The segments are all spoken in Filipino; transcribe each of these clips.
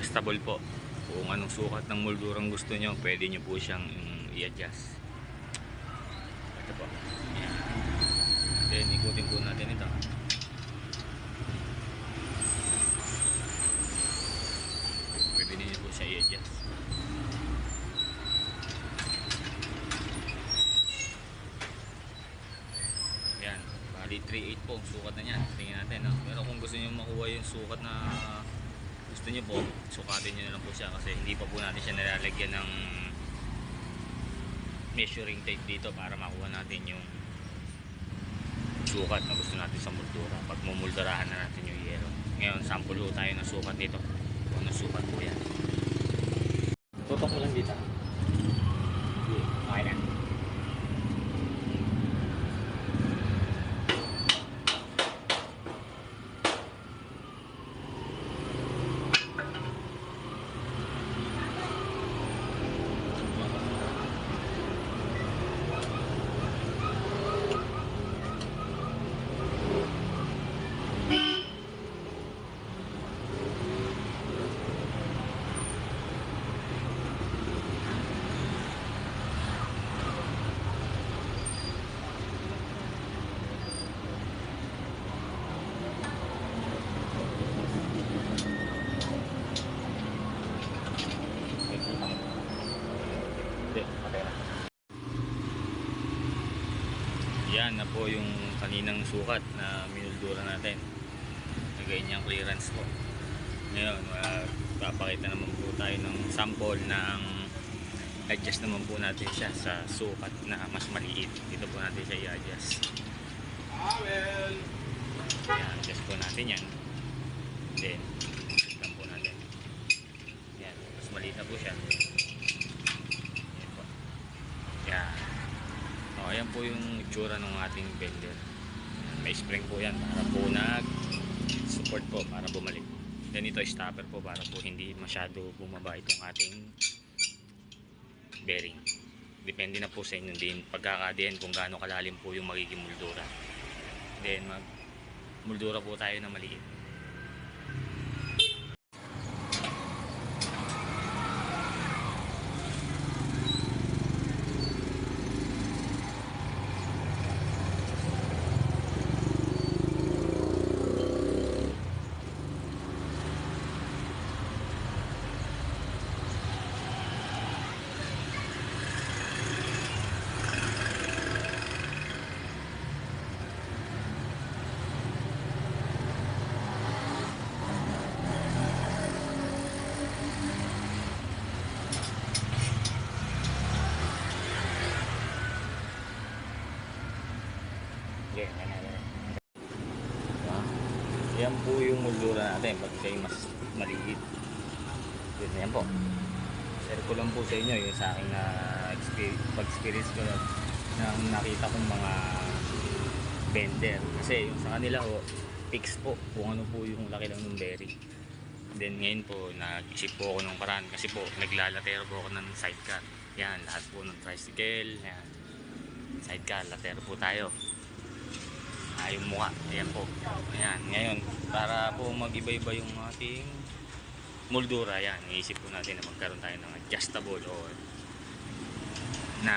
adjustable po. Kung anong sukat ng moldurang gusto nyo pwede nyo po siyang i-adjust. Ito po. Then ikutin po natin ito. Pwede niyo po siya i-adjust. Yan, bali 3.8 po ang sukat na niyan. Tingnan natin, no? Pero kung gusto niyo makuha yung sukat na gusto niyo po, sukatin niyo na lang po siya kasi hindi pa po natin siya nilalagyan ng measuring tape dito para makuha natin yung sukat na gusto natin sa moldura. Pag mumuldurahan na natin yung yero. Ngayon, sample po tayo ng sukat dito. Kung ano sukat po yan. Tutok mo lang dito. Okay na. Hindi, okay na. Yan na po yung kaninang sukat na minuldura natin. Nagay niyang clearance po. Ngayon, uh, papakita naman po tayo ng sample na ang adjust naman po natin siya sa sukat na mas maliit. Dito po natin siya i-adjust. Yan, adjust po natin yan. Then, adjust po natin. Yan, mas maliit na po siya. Yan po. Yan. O, ayan po yung itsura ng ating bender. May spring po yan para po nag support po para bumalik. Then ito stopper po para po hindi masyado bumaba itong ating bearing. Depende na po sa inyo din pagkakadiyan kung gaano kalalim po yung magiging moldura. Then mag moldura po tayo na maliit. Okay, ano na Yan po yung moldura natin pag kayo mas maliit. Yun, yan po. Share ko lang po sa inyo yung sa aking na pag-experience ko lang ng nakita kong mga vendor. Kasi yung sa kanila ho, fix po kung ano po yung laki lang ng berry. Then ngayon po, nag-isip po ako ng paraan kasi po naglalatero po ako ng sidecar. Yan, lahat po ng tricycle. Yan. Sidecar, latero po tayo ah, yung mukha. Ayan po. Ayan. Ngayon, para po mag-iba-iba yung ating moldura, yan. Iisip po natin na magkaroon tayo ng adjustable o na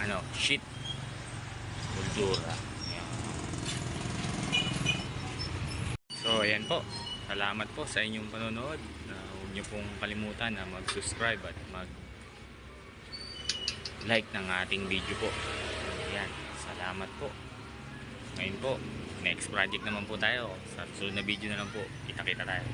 ano, sheet moldura. Ayan. So, ayan po. Salamat po sa inyong panonood. Uh, huwag niyo pong kalimutan na mag-subscribe at mag like ng ating video po. Ayan. Salamat po. Ngayon po, next project naman po tayo. Sa susunod na video na lang po, kita-kita tayo.